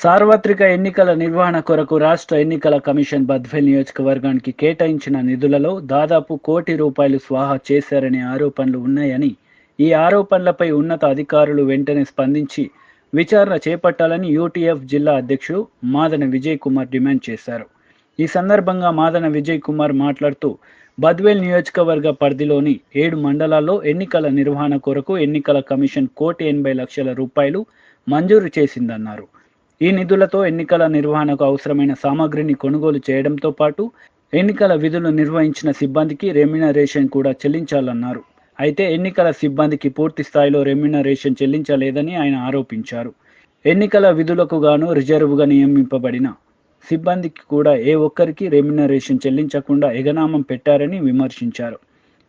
సార్వత్రిక ఎన్నికల నిర్వహణ కొరకు రాష్ట్ర ఎన్నికల కమిషన్ బద్వేల్ నియోజకవర్గానికి కేటాయించిన నిధులలో దాదాపు కోటి రూపాయలు స్వాహా చేశారనే ఆరోపణలు ఉన్నాయని ఈ ఆరోపణలపై ఉన్నత అధికారులు వెంటనే స్పందించి విచారణ చేపట్టాలని యూటీఎఫ్ జిల్లా అధ్యక్షుడు మాదన విజయ్ కుమార్ డిమాండ్ చేశారు. ఈ సందర్భంగా మాదన విజయ్ కుమార్ మాట్లాడుతూ బద్వేల్ నియోజకవర్గ పరిధిలోని ఏడు మండలాల్లో ఎన్నికల నిర్వహణ కొరకు ఎన్నికల కమిషన్ కోటి ఎనభై లక్షల రూపాయలు మంజూరు చేసిందన్నారు. ఈ నిధులతో ఎన్నికల నిర్వహణకు అవసరమైన సామాగ్రిని కొనుగోలు చేయడంతో పాటు ఎన్నికల విధులు నిర్వహించిన సిబ్బందికి రెమ్యునరేషన్ కూడా చెల్లించాలన్నారు. అయితే ఎన్నికల సిబ్బందికి పూర్తి స్థాయిలో రెమ్యునరేషన్ చెల్లించలేదని ఆయన ఆరోపించారు. ఎన్నికల విధులకు గాను రిజర్వుగా నియమింపబడిన సిబ్బందికి కూడా ఏ ఒక్కరికి రెమ్యునరేషన్ చెల్లించకుండా ఎగనామం పెట్టారని విమర్శించారు.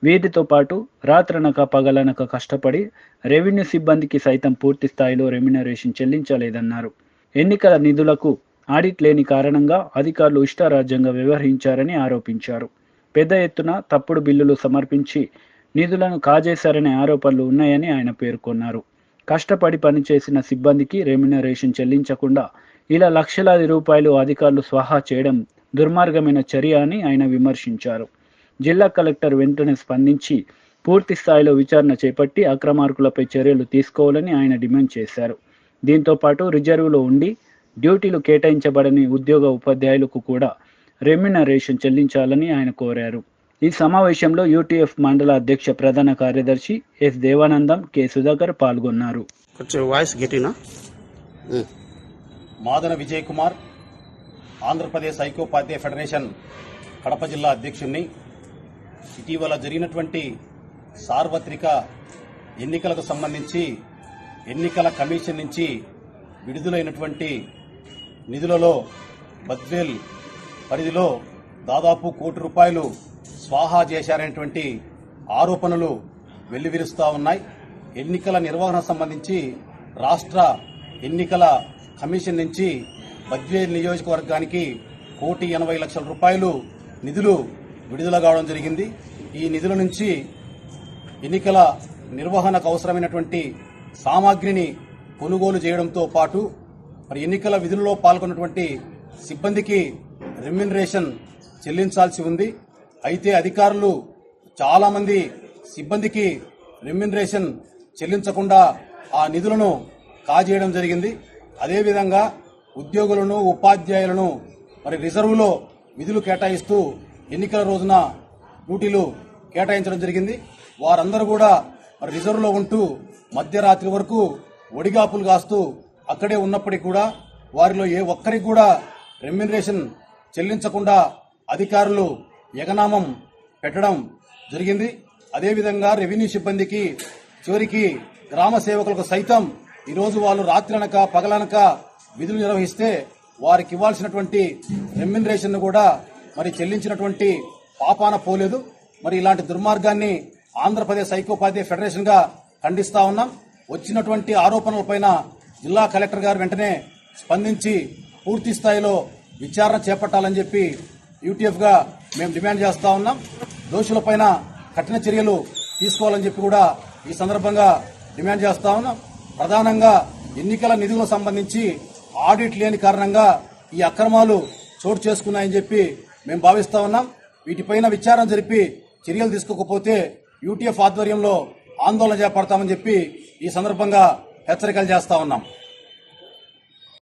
వీటితో పాటు రాత్రనక పగలనక కష్టపడి రెవెన్యూ సిబ్బందికి సైతం పూర్తి స్థాయిలో రెమ్యునరేషన్ చెల్లించలేదన్నారు. ఎన్నికల నిధులకు ఆడిట్ లేని కారణంగా అధికారులు ఇష్టారాజ్యంగా వ్యవహరించారని ఆరోపించారు. పెద్ద ఎత్తున తప్పుడు బిల్లులు సమర్పించి నిధులను కాజేశారనే ఆరోపణలు ఉన్నాయని ఆయన పేర్కొన్నారు. కష్టపడి పనిచేసిన సిబ్బందికి రెమ్యునరేషన్ చెల్లించకుండా ఇలా లక్షలాది రూపాయలు అధికారులు స్వాహా చేయడం దుర్మార్గమైన చర్య అని ఆయన విమర్శించారు. జిల్లా కలెక్టర్ వెంటనే స్పందించి పూర్తి స్థాయిలో విచారణ చేపట్టి అక్రమార్కులపై చర్యలు తీసుకోవాలని ఆయన డిమాండ్ చేశారు. దీంతో పాటు రిజర్వులో ఉండి డ్యూటీలు కేటాయించబడని ఉద్యోగ ఉపాధ్యాయులకు కూడా రెమ్యునరేషన్ చెల్లించాలని ఆయన కోరారు. ఈ సమావేశంలో యూటీఎఫ్ మండల అధ్యక్ష ప్రధాన కార్యదర్శి ఎస్ దేవానందం కె సుధాకర్ పాల్గొన్నారు. కొంచెం వాయిస్ గట్టినా? మాదన విజయ్ కుమార్ ఆంధ్రప్రదేశ్ ఐకోపాధ్యాయ ఫెడరేషన్ కడప జిల్లా అధ్యక్షుణ్ణి. ఇటీవల జరిగినటువంటి సార్వత్రిక ఎన్నికలకు సంబంధించి ఎన్నికల కమిషన్ నుంచి విడుదలైనటువంటి నిధులలో బద్వేల్ పరిధిలో దాదాపు కోటి రూపాయలు స్వాహా చేశారనేటువంటి ఆరోపణలు వెల్లివిరుస్తూ ఉన్నాయి. ఎన్నికల నిర్వహణ సంబంధించి రాష్ట్ర ఎన్నికల కమిషన్ నుంచి బద్వేల్ నియోజకవర్గానికి కోటి ఎనభై లక్షల రూపాయలు నిధులు విడుదల కావడం జరిగింది. ఈ నిధుల నుంచి ఎన్నికల నిర్వహణకు అవసరమైనటువంటి సామాగ్రిని కొనుగోలు చేయడంతో పాటు మరి ఎన్నికల విధుల్లో పాల్గొన్నటువంటి సిబ్బందికి రెమ్యునరేషన్ చెల్లించాల్సి ఉంది. అయితే అధికారులు చాలామంది సిబ్బందికి రెమ్యునరేషన్ చెల్లించకుండా ఆ నిధులను కాజేయడం జరిగింది. అదేవిధంగా ఉద్యోగులను ఉపాధ్యాయులను మరి రిజర్వులో విధులు కేటాయిస్తూ ఎన్నికల రోజున డ్యూటీలు కేటాయించడం జరిగింది. వారందరూ కూడా రిజర్వ్లో ఉంటూ మధ్యరాత్రి వరకు ఒడిగాపులు కాస్తూ అక్కడే ఉన్నప్పటికీ కూడా వారిలో ఏ ఒక్కరికి కూడా రెమ్యునరేషన్ చెల్లించకుండా అధికారులు ఎగనామం పెట్టడం జరిగింది. అదేవిధంగా రెవెన్యూ సిబ్బందికి చివరికి గ్రామ సేవకులకు సైతం ఈరోజు వాళ్ళు రాత్రనక పగలనక విధులు నిర్వహిస్తే వారికి ఇవ్వాల్సినటువంటి రెమ్యునరేషన్ కూడా మరి చెల్లించినటువంటి పాపాన పోలేదు. మరి ఇలాంటి దుర్మార్గాన్ని ఆంధ్రప్రదేశ్ ఐక్యోపాధ్యాయ ఫెడరేషన్గా ఖండిస్తా ఉన్నాం. వచ్చినటువంటి ఆరోపణలపైన జిల్లా కలెక్టర్ గారు వెంటనే స్పందించి పూర్తి స్థాయిలో విచారణ చేపట్టాలని చెప్పి యూటీఎఫ్గా మేము డిమాండ్ చేస్తా ఉన్నాం. దోషులపైన కఠిన చర్యలు తీసుకోవాలని చెప్పి కూడా ఈ సందర్భంగా డిమాండ్ చేస్తా ఉన్నాం. ప్రధానంగా ఎన్నికల నిధులకు సంబంధించి ఆడిట్ లేని కారణంగా ఈ అక్రమాలు చోటు చేసుకున్నాయని చెప్పి మేము భావిస్తా ఉన్నాం. వీటిపైన విచారణ జరిపి చర్యలు తీసుకోకపోతే యూటీఎఫ్ ఆధ్వర్యంలో ఆందోళన చేపడతామని చెప్పి ఈ సందర్భంగా హెచ్చరికలు చేస్తా ఉన్నాం.